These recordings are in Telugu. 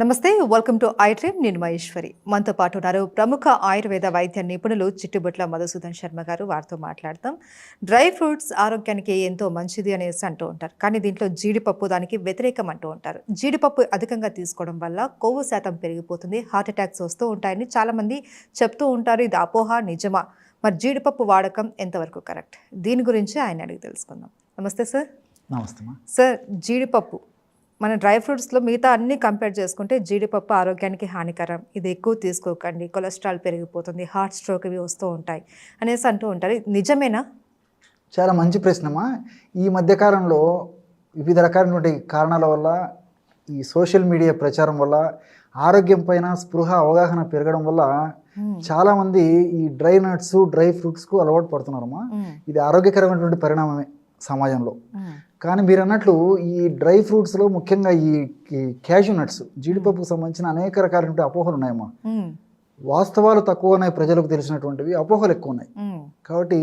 నమస్తే వెల్కమ్ టు ఐ డ్రీమ్ నేను మహేశ్వరి. మనతో పాటు ఉన్నారు ప్రముఖ ఆయుర్వేద వైద్య నిపుణులు చిట్టుబుట్ల మధుసూదన్ శర్మ గారు. వారితో మాట్లాడతాం డ్రై ఫ్రూట్స్ ఆరోగ్యానికి ఎంతో మంచిది అనేసి అంటూ ఉంటారు. కానీ దీంట్లో జీడిపప్పు దానికి వ్యతిరేకం అంటూ ఉంటారు. జీడిపప్పు అధికంగా తీసుకోవడం వల్ల కొవ్వు శాతం పెరిగిపోతుంది హార్ట్ అటాక్స్ వస్తూ ఉంటాయని చాలామంది చెప్తూ ఉంటారు. ఇది అపోహ నిజమా? మరి జీడిపప్పు వాడకం ఎంతవరకు కరెక్ట్? దీని గురించి ఆయన అడిగి తెలుసుకుందాం. నమస్తే సార్ నమస్తే సార్ జీడిపప్పు మన డ్రై ఫ్రూట్స్లో మిగతా అన్ని కంపేర్ చేసుకుంటే జీడిపప్పు ఆరోగ్యానికి హానికరం. ఇది ఎక్కువ తీసుకోకండి. కొలెస్ట్రాల్ పెరిగిపోతుంది. హార్ట్ స్ట్రోక్ ఇవి వస్తూ ఉంటాయి అనేసి అంటూ ఉంటారు. నిజమేనా? చాలా మంచి ప్రశ్నమ్మా ఈ మధ్యకాలంలో వివిధ రకాలైనటువంటి కారణాల వల్ల ఈ సోషల్ మీడియా ప్రచారం వల్ల ఆరోగ్యం పైన స్పృహ అవగాహన పెరగడం వల్ల చాలామంది ఈ డ్రై నట్స్ డ్రై ఫ్రూట్స్కు అలవాటు పడుతున్నారమ్మా. ఇది ఆరోగ్యకరమైనటువంటి పరిణామమే సమాజంలో. కానీ మీరు అన్నట్లు ఈ డ్రై ఫ్రూట్స్లో ముఖ్యంగా ఈ క్యాషూ నట్స్ జీడిపప్పుకు సంబంధించిన అనేక రకాలైనటువంటి అపోహలు ఉన్నాయమ్మా మ్మ్. వాస్తవాలు తక్కువ ఉన్నాయి ప్రజలకు తెలిసినటువంటివి అపోహలు ఎక్కువ ఉన్నాయి. కాబట్టి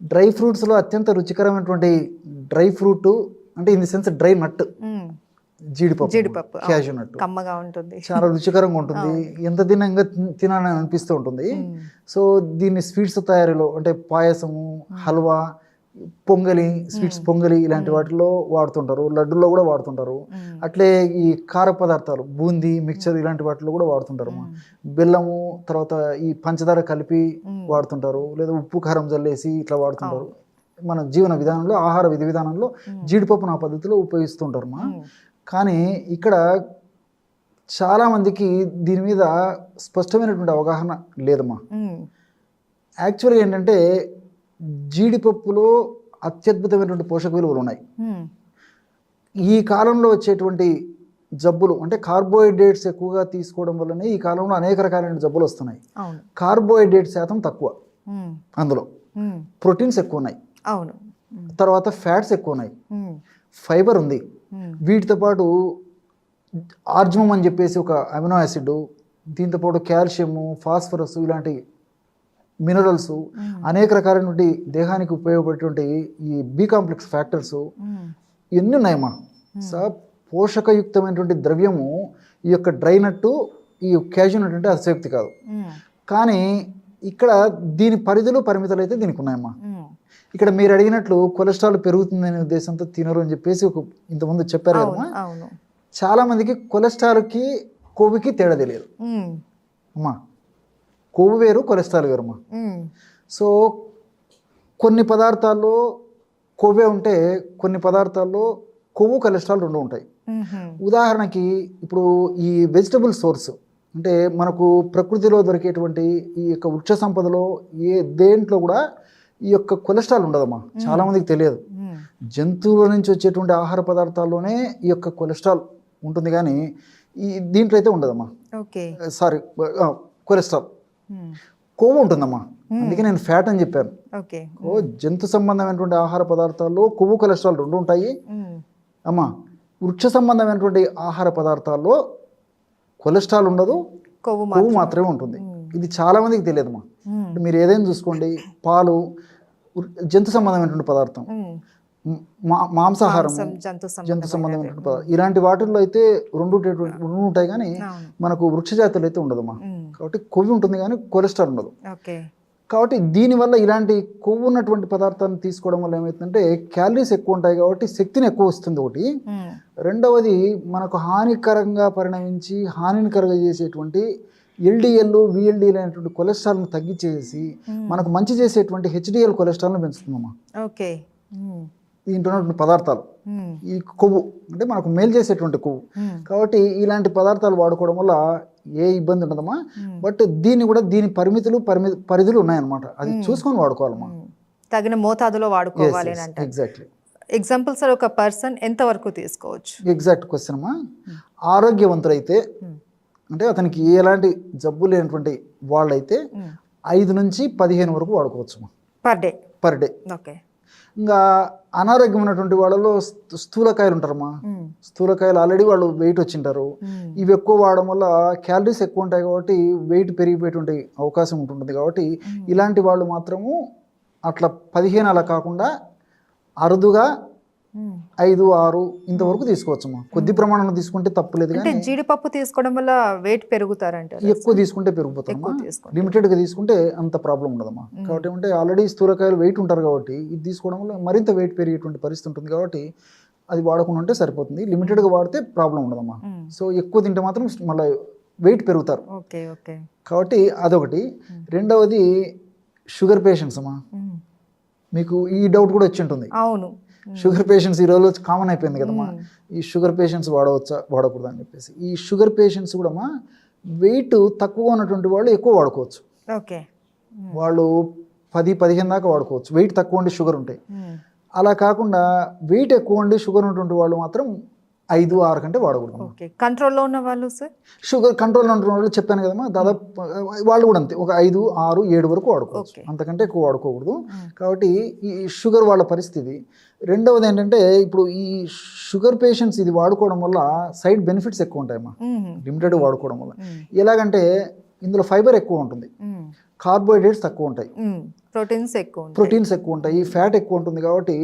డ్రై ఫ్రూట్స్లో అత్యంత రుచికరమైనటువంటి డ్రై ఫ్రూట్ అంటే in the sense dry nut. జీడిపప్పు జీడిపప్పు. క్యాషూ నట్ కమ్మగా ఉంటుంది చాలా రుచికరంగా ఉంటుంది ఎంత తినంగా తినాలని అనిపిస్తూ ఉంటుంది. సో దీన్ని స్వీట్స్ తయారీలో అంటే పాయసము హల్వా పొంగలి స్వీట్స్ పొంగలి ఇలాంటి వాటిలో వాడుతుంటారు. లడ్డుల్లో కూడా వాడుతుంటారు. అట్లే ఈ కార పదార్థాలు బూందీ మిక్చర్ ఇలాంటి వాటిలో కూడా వాడుతుంటారు అమ్మా. బెల్లము తర్వాత ఈ పంచదార కలిపి. వాడుతుంటారు. లేదా ఉప్పు కారం జల్లేసి ఇట్లా వాడుతుంటారు. మన జీవన విధానంలో ఆహార విధి విధానంలో జీడిపప్పు నా పద్ధతిలో ఉపయోగిస్తుంటారు మా. కానీ ఇక్కడ చాలామందికి దీని మీద స్పష్టమైనటువంటి అవగాహన లేదమ్మా. మ్మ్. యాక్చువల్గా ఏంటంటే జీడిపప్పులో అత్యద్భుతమైనటువంటి పోషక విలువలు ఉన్నాయి. ఈ కాలంలో వచ్చేటువంటి జబ్బులు అంటే కార్బోహైడ్రేట్స్ ఎక్కువగా తీసుకోవడం వల్లనే ఈ కాలంలో అనేక రకాలైన జబ్బులు వస్తున్నాయి కార్బోహైడ్రేట్ శాతం తక్కువ. అందులో. ప్రోటీన్స్ ఎక్కువ ఉన్నాయి అవును. తర్వాత ఫ్యాట్స్ ఎక్కువ ఉన్నాయి. ఫైబర్ ఉంది. వీటితో పాటు ఆర్జమం అని చెప్పేసి ఒక అమినో యాసిడ్ దీంతో పాటు కాల్షియము ఫాస్ఫరస్ ఇలాంటి మినరల్స్. అనేక రకాలైనటువంటి దేహానికి ఉపయోగపడేటువంటి ఈ బి కాంప్లెక్స్ ఫ్యాక్టర్స్. ఇవన్నీ ఉన్నాయమ్మా సో పోషకయుక్తమైనటువంటి ద్రవ్యము ఈ యొక్క డ్రై నట్టు ఈ క్యాజు నట్ అంటే అతిశక్తి కాదు. కానీ ఇక్కడ దీని పరిధులు పరిమితులు అయితే దీనికి ఉన్నాయమ్మా మ్మ్. ఇక్కడ మీరు అడిగినట్లు కొలెస్ట్రాల్ పెరుగుతుందనే ఉద్దేశంతో తినరు అని చెప్పేసి ఒక ఇంతకుముందు చెప్పారు కదమ్మా చాలా మందికి కొలెస్ట్రాల్కి కొవ్వుకి తేడా తెలియదు మ్మ్. అమ్మా కొవ్వు వేరు కొలెస్ట్రాల్ వేరమ్మా మ్మ్. సో కొన్ని పదార్థాల్లో కొవ్వే ఉంటే కొన్ని పదార్థాల్లో కొవ్వు కొలెస్ట్రాల్ రెండు ఉంటాయి. ఉదాహరణకి ఇప్పుడు ఈ వెజిటబుల్ సోర్స్ అంటే మనకు ప్రకృతిలో దొరికేటువంటి ఈ యొక్క వృక్ష సంపదలో ఏ దేంట్లో కూడా ఈ యొక్క కొలెస్ట్రాల్ ఉండదమ్మా చాలా మందికి తెలియదు. జంతువుల నుంచి వచ్చేటువంటి ఆహార పదార్థాల్లోనే ఈ యొక్క కొలెస్ట్రాల్ ఉంటుంది కానీ ఈ దీంట్లో అయితే ఉండదమ్మా సారీ కొలెస్ట్రాల్. కొవ్వు ఉంటుందమ్మా. అందుకే నేను ఫ్యాట్ అని చెప్పాను. ఓ జంతు సంబంధమైనటువంటి ఆహార పదార్థాల్లో కొవ్వు కొలెస్ట్రాల్ రెండు ఉంటాయి. మ్మ్. అమ్మా వృక్ష సంబంధమైనటువంటి ఆహార పదార్థాల్లో కొలెస్ట్రాల్ ఉండదు కొవ్వు కొవ్వు మాత్రం మాత్రమే ఉంటుంది. ఇది చాలా మందికి తెలియదమ్మా. మీరు ఏదైనా చూసుకోండి పాలు జంతు సంబంధమైనటువంటి పదార్థం. మాంసాహారం మాంసం, జంతు. సంబంధమైనటువంటి పదార్థం ఇలాంటి వాటిల్లో అయితే రెండు రెండు ఉంటాయి కానీ మనకు వృక్ష జాతులు అయితే ఉండదమ్మా మ్మ్. కాబట్టి కొవ్వు ఉంటుంది కానీ కొలెస్ట్రాల్ ఉండదు కాబట్టి దీనివల్ల ఇలాంటి కొవ్వు ఉన్నటువంటి పదార్థాలను తీసుకోవడం వల్ల ఏమవుతుందంటే క్యాలరీస్ ఎక్కువ ఉంటాయి కాబట్టి శక్తిని ఎక్కువ వస్తుంది ఒకటి. రెండవది మనకు హానికరంగా పరిణమించి హానిని కలుగజేసేటువంటి ఎల్డిఎల్ విఎల్డిఎల్ అనేటువంటి కొలెస్ట్రాల్ను తగ్గించేసి. మనకు మంచి చేసేటువంటి హెచ్డిఎల్ కొలెస్ట్రాల్ను పెంచుతుందమ్మా ఓకే. దీంట్లో ఉన్నటువంటి పదార్థాలు. ఈ కొవ్వు అంటే మనకు మేలు చేసేటువంటి కొవ్వు. కాబట్టి ఇలాంటి పదార్థాలు వాడుకోవడం వల్ల ఏ ఇబ్బంది ఉండదమ్మా. మ్మ్. బట్ దీన్ని కూడా దీని పరిమితులు పరిమి పరిధులు ఉన్నాయన్నమాట. అది చూసుకొని వాడుకోవాలమ్మా మ్మ్. తగిన మోతాదులో వాడుకోవాలి ఎగ్జాక్ట్లీ ఎగ్జాంపుల్ సార్ ఒక పర్సన్ ఎంత వరకు తీసుకోవచ్చు? ఎగ్జాక్ట్ క్వశ్చన్ అమ్మా. ఆరోగ్యవంతులైతే మ్మ్. అంటే అతనికి ఎలాంటి జబ్బు లేనటువంటి వాళ్ళైతే. ఐదు నుంచి పదిహేను వరకు వాడుకోవచ్చు per day per day okay ఇంకా అనారోగ్యం ఉన్నటువంటి వాళ్ళలో స్థూ- స్థూలకాయలు ఉంటారమ్మా మ్మ్. స్థూలకాయలు ఆల్రెడీ వాళ్ళు వెయిట్ వచ్చింటారు. ఇవి ఎక్కువ వాడడం వల్ల క్యాలరీస్ ఎక్కువ ఉంటాయి కాబట్టి వెయిట్ పెరిగిపోయేటువంటి అవకాశం ఉంటుంది కాబట్టి ఇలాంటి వాళ్ళు మాత్రము అట్లా పదిహేను అలా కాకుండా అరుదుగా. ఐదు ఆరు ఇంతవరకు తీసుకోవచ్చమ్మా. కొద్ది ప్రమాణంలో తీసుకుంటే తప్పులేదు అంటే కానీ జీడిపప్పు తీసుకోవడం వల్ల వెయిట్ పెరుగుతారంటారు. ఎక్కువ తీసుకుంటే పెరుగుతామా ఎక్కువ తీసుకుంటే. లిమిటెడ్గా తీసుకుంటే అంత ప్రాబ్లం ఉండదమ్మా. కాబట్టి ఏమంటే ఆల్రెడీ స్థూలకాయలు వెయిట్ ఉంటారు కాబట్టి ఇది తీసుకోవడం వల్ల మరింత వెయిట్ పెరిగేటువంటి పరిస్థితి ఉంటుంది కాబట్టి అది వాడకుండా ఉంటే సరిపోతుంది. లిమిటెడ్గా వాడితే ప్రాబ్లం ఉండదమ్మా. మ్మ్. సో ఎక్కువ తింటే మాత్రం మళ్ళీ వెయిట్ పెరుగుతారు. Okay okay. కాబట్టి అదొకటి. రెండవది షుగర్ పేషెంట్స్ అమ్మా. మ్మ్. మీకు ఈ డౌట్ కూడా వచ్చి ఉంటుంది. అవును. షుగర్ పేషెంట్స్ ఈ రోజు కామన్ అయిపోయింది కదమ్మా. మ్మ్. ఈ షుగర్ పేషెంట్స్ వాడవచ్చా? వాడకూడదా అని చెప్పేసి. ఈ షుగర్ పేషెంట్స్ కూడా అమ్మా వెయిట్ తక్కువ ఉన్నటువంటి వాళ్ళు ఎక్కువ వాడుకోవచ్చు. ఓకే. మ్మ్. వాళ్ళు పది పదిహేను దాకా వాడుకోవచ్చు. వెయిట్ తక్కువ ఉండి షుగర్ ఉంటాయి. అలా కాకుండా వెయిట్ ఎక్కువ ఉండి షుగర్ ఉన్నటువంటి వాళ్ళు మాత్రం ఐదు ఆరు కంటే వాడకూడదు ఓకే కంట్రోల్లో ఉన్న వాళ్ళు సార్ షుగర్ కంట్రోల్ ఉంటున్న వాళ్ళు చెప్పాను కదమ్మా దాదాపు వాళ్ళు కూడా అంతే ఒక ఐదు ఆరు ఏడు వరకు వాడుకోవచ్చు. అంతకంటే ఎక్కువ వాడుకోకూడదు. కాబట్టి ఈ షుగర్ వాళ్ళ పరిస్థితి రెండవది ఏంటంటే ఇప్పుడు ఈ షుగర్ పేషెంట్స్ ఇది వాడుకోవడం వల్ల సైడ్ బెనిఫిట్స్ ఎక్కువ ఉంటాయమ్మా మ్మ్. లిమిటెడ్ వాడుకోవడం వల్ల. ఎలాగంటే ఇందులో ఫైబర్ ఎక్కువ ఉంటుంది. కార్బోహైడ్రేట్స్ తక్కువ ఉంటాయి. ప్రోటీన్స్ ఎక్కువ ఉంటాయి ప్రోటీన్స్ ఎక్కువ ఉంటాయి ఫ్యాట్ ఎక్కువ ఉంటుంది కాబట్టి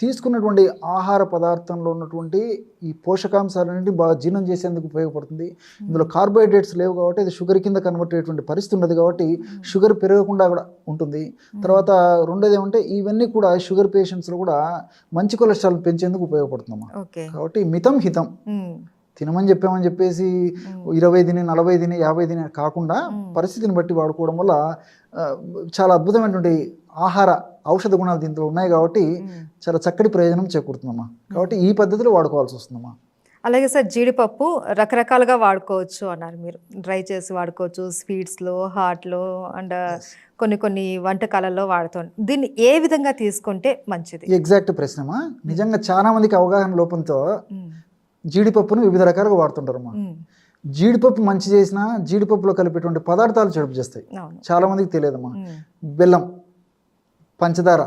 తీసుకున్నటువంటి ఆహార పదార్థంలో ఉన్నటువంటి ఈ పోషకాంశాలన్నింటినీ బాగా జీర్ణం చేసేందుకు ఉపయోగపడుతుంది. ఇందులో కార్బోహైడ్రేట్స్ లేవు కాబట్టి అది షుగర్ కింద కన్వర్ట్ అయ్యేటువంటి పరిస్థితి ఉండదు కాబట్టి షుగర్ పెరగకుండా కూడా ఉంటుంది. తర్వాత రెండోది ఏమంటే ఇవన్నీ కూడా షుగర్ పేషెంట్స్లో కూడా మంచి కొలెస్ట్రాల్ పెంచేందుకు ఉపయోగపడుతుందమ్మా. కాబట్టి మితం హితం. తినమని చెప్పామని చెప్పేసి ఇరవై తిని నలభై తిని యాభై తిని కాకుండా పరిస్థితిని బట్టి వాడుకోవడం వల్ల చాలా అద్భుతమైనటువంటి ఆహార ఔషధ గుణాలు దీంట్లో ఉన్నాయి కాబట్టి. చాలా చక్కటి ప్రయోజనం చేకూరుతుందమ్మా. కాబట్టి ఈ పద్ధతిలో వాడుకోవాల్సి వస్తుందమ్మా. అలాగే సార్ జీడిపప్పు రకరకాలుగా వాడుకోవచ్చు అన్నారు మీరు. డ్రై చేసి వాడుకోవచ్చు స్వీట్స్లో హాట్లో అండ్ కొన్ని కొన్ని వంటకాలలో వాడుతాం దీన్ని ఏ విధంగా తీసుకుంటే మంచిది? ఎగ్జాక్ట్ ప్రశ్నమా? నిజంగా చాలా మందికి అవగాహన లోపంతో. జీడిపప్పును వివిధ రకాలుగా వాడుతుంటారమ్మా మ్మ్. జీడిపప్పు మంచి చేసినా జీడిపప్పులో కలిపేటువంటి పదార్థాలు చెడుపు చేస్తాయి చాలా మందికి తెలియదమ్మా మ్మ్. బెల్లం పంచదార.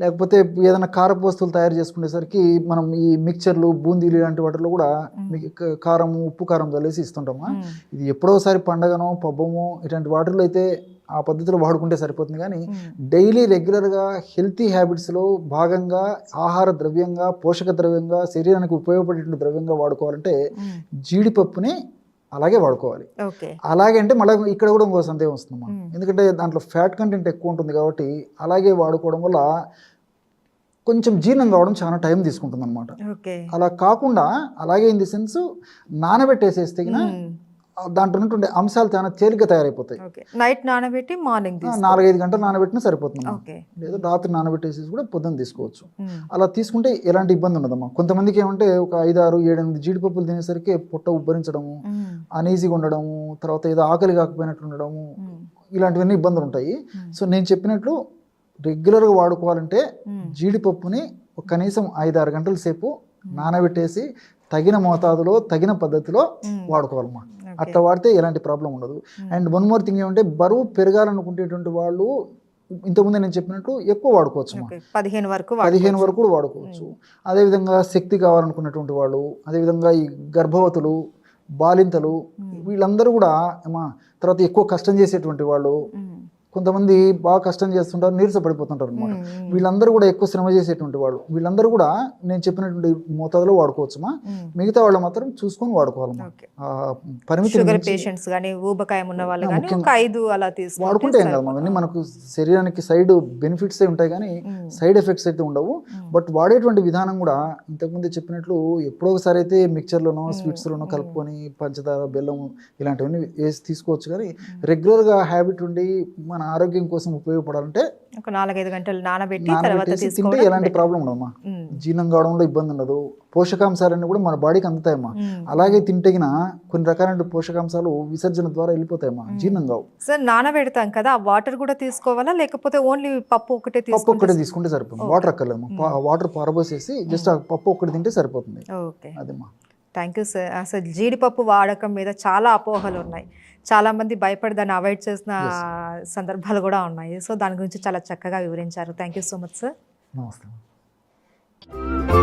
లేకపోతే ఏదైనా కారపు వస్తువులు తయారు చేసుకునేసరికి మనం ఈ మిక్చర్లు బూందీలు ఇలాంటి వాటిలో కూడా మీకు క- కారం ఉప్పు కారం చల్లేసి ఇస్తుంటామా. ఇది ఎప్పుడోసారి పండగనో పబ్బమో ఇట్లాంటి వాటిలో అయితే ఆ పద్ధతిలో వాడుకుంటే సరిపోతుంది. కానీ. డైలీ రెగ్యులర్గా హెల్తీ హ్యాబిట్స్లో భాగంగా ఆహార ద్రవ్యంగా పోషక ద్రవ్యంగా శరీరానికి ఉపయోగపడేటువంటి ద్రవ్యంగా వాడుకోవాలంటే. జీడిపప్పుని అలాగే వాడుకోవాలి. ఓకే. అలాగే అంటే మళ్ళీ ఇక్కడ కూడా ఇంకో సందేహం వస్తుందమ్మా. మ్మ్. ఎందుకంటే దాంట్లో ఫ్యాట్ కంటెంట్ ఎక్కువ ఉంటుంది కాబట్టి అలాగే వాడుకోవడం వల్ల కొంచెం జీర్ణం కావడం చాలా టైం తీసుకుంటుంది అనమాట అలా కాకుండా అలాగే ఇన్ ది సెన్స్ నానబెట్టేసేస్తే దాంట్లో ఉన్నటువంటి అంశాలు చాలా తేలిగ్గా తయారైపోతాయి నైట్ నానబెట్టి మార్నింగ్ నాలుగైదు గంటలు నానబెట్టినా సరిపోతుంది లేదా రాత్రి నానబెట్టేసేసి కూడా పొద్దున్న తీసుకోవచ్చు. అలా తీసుకుంటే ఎలాంటి ఇబ్బంది ఉండదమ్మా కొంతమందికి ఏమంటే ఒక ఐదు ఆరు ఏడు ఎనిమిది జీడిపప్పులు తినేసరికి పొట్ట ఉబ్బరించడము. అనీజీగా ఉండడము తర్వాత ఏదో ఆకలి కాకపోయినట్లు ఉండడము. ఇలాంటివన్నీ ఇబ్బందులు ఉంటాయి. సో నేను చెప్పినట్లు రెగ్యులర్గా వాడుకోవాలంటే. జీడిపప్పుని ఒక కనీసం ఐదు ఆరు గంటల సేపు నానబెట్టేసి తగిన మోతాదులో తగిన పద్ధతిలో మ్మ్. అట్లా వాడితే ఎలాంటి ప్రాబ్లం ఉండదు. అండ్ వన్ మోర్ థింగ్ ఏమంటే బరువు పెరగాలనుకునేటువంటి వాళ్ళు ఇంతకుముందే నేను చెప్పినట్టు ఎక్కువ వాడుకోవచ్చు పదిహేను వరకు పదిహేను వరకు కూడా వాడుకోవచ్చు. అదేవిధంగా శక్తి కావాలనుకున్నటువంటి వాళ్ళు అదేవిధంగా ఈ గర్భవతులు బాలింతలు వీళ్ళందరూ కూడా ఏమా తర్వాత ఎక్కువ కష్టం చేసేటువంటి వాళ్ళు. కొంతమంది బాగా కష్టం చేస్తుంటారు నీరస పడిపోతుంటారు అనమాట. వీళ్ళందరూ కూడా ఎక్కువ శ్రమ చేసేటువంటి వాళ్ళు. వీళ్ళందరూ కూడా నేను చెప్పినటువంటి మోతాదులో వాడుకోవచ్చుమా. మిగతా వాళ్ళు మాత్రం చూసుకొని వాడుకోవాలమ్మా. ఓకే. ఆ పరిమితి షుగర్ పేషెంట్స్ కానీ ఊబకాయం ఉన్న వాళ్ళు కానీ ఒక ఐదు అలా తీసుకుంటే వాడుకుంటే ఏం కాదు అవన్నీ మనకు శరీరానికి సైడ్ బెనిఫిట్స్ ఉంటాయి కానీ. సైడ్ ఎఫెక్ట్స్ అయితే ఉండవు. బట్ వాడేటువంటి విధానం కూడా ఇంతకుముందు చెప్పినట్లు ఎప్పుడో ఒకసారి అయితే మిక్చర్లోనో స్వీట్స్లోనో కలుపుకొని పంచదార బెల్లం ఇలాంటివన్నీ వేసి తీసుకోవచ్చు. కానీ రెగ్యులర్గా హ్యాబిట్ ఉండి మన ఆరోగ్యం కోసం ఉపయోగపడాలంటే ఒక నాలుగైదు గంటలు నానబెట్టి తర్వాత నానబెట్టేసి తింటే ఎలాంటి ప్రాబ్లం ఉండదమ్మా. మ్మ్. జీర్ణం కావడంలో ఇబ్బంది ఉండదు. పోషకాంశాలన్నీ కూడా మన బాడీకి అందుతాయమ్మా. మ్మ్. అలాగే తింటగిన కొన్ని రకాలైన పోషకాంశాలు విసర్జన ద్వారా వెళ్ళిపోతాయమ్మా. జీర్ణం కావు. సార్ నానబెడతాం కదా ఆ వాటర్ కూడా తీసుకోవాలా? లేకపోతే ఓన్లీ పప్పు ఒకటే పప్పు తీసుకుంటే ఒక్కటే తీసుకుంటే సరిపోతుంది. వాటర్ అక్కర్లేదమ్మా. వాటర్ పారబోసేసి జస్ట్ ఆ పప్పు ఒక్కటి తింటే సరిపోతుంది. ఓకే. అదేమ్మా. థ్యాంక్ యూ సార్ అసలు జీడిపప్పు వాడకం మీద చాలా అపోహలు ఉన్నాయి. చాలా మంది భయపడి దాన్ని అవాయిడ్ చేసిన సందర్భాలు కూడా ఉన్నాయి. సో దాని గురించి చాలా చక్కగా వివరించారు. Thank you so much sir. నమస్తే.